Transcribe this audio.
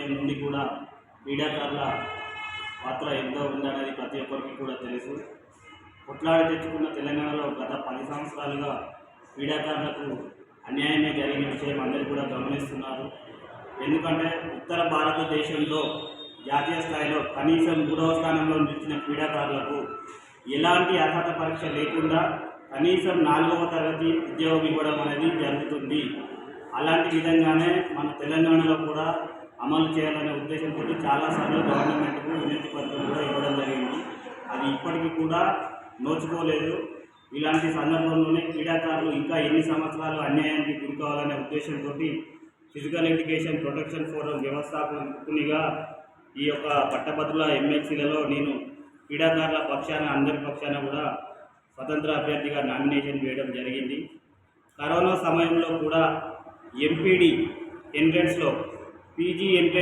నుండి కూడా క్రీడాకారుల పాత్ర ఎంతో ఉందనేది ప్రతి ఒక్కరికి కూడా తెలుసు. కొట్లాడి తెచ్చుకున్న తెలంగాణలో గత పది సంవత్సరాలుగా క్రీడాకారులకు అన్యాయమే జరిగిన విషయం అందరూ కూడా గమనిస్తున్నారు. ఎందుకంటే ఉత్తర భారతదేశంలో జాతీయ స్థాయిలో కనీసం మూడవ స్థానంలో నిలిచిన క్రీడాకారులకు ఎలాంటి అర్హత పరీక్ష లేకుండా కనీసం నాలుగవ తరగతి ఉద్యోగం ఇవ్వడం అనేది జరుగుతుంది. అలాంటి విధంగానే మన తెలంగాణలో కూడా అమలు చేయాలనే ఉద్దేశంతో చాలాసార్లు గవర్నమెంట్కు వినతి పత్రం కూడా ఇవ్వడం జరిగింది. అది ఇప్పటికీ కూడా నోచుకోలేదు. ఇలాంటి సందర్భంలోనే క్రీడాకారులు ఇంకా ఎన్ని సంవత్సరాలు అన్యాయానికి గురికావాలనే ఉద్దేశంతో ఫిజికల్ ఎడ్యుకేషన్ ప్రొటెక్షన్ ఫోరం వ్యవస్థాపకునిగా ఈ యొక్క పట్టభద్రుల ఎమ్మెల్సీలలో నేను క్రీడాకారుల పక్షాన అందరి పక్షాన కూడా స్వతంత్ర అభ్యర్థిగా నామినేషన్ వేయడం జరిగింది. కరోనా సమయంలో కూడా ఎంపీడీ ఎంట్రన్స్లో PG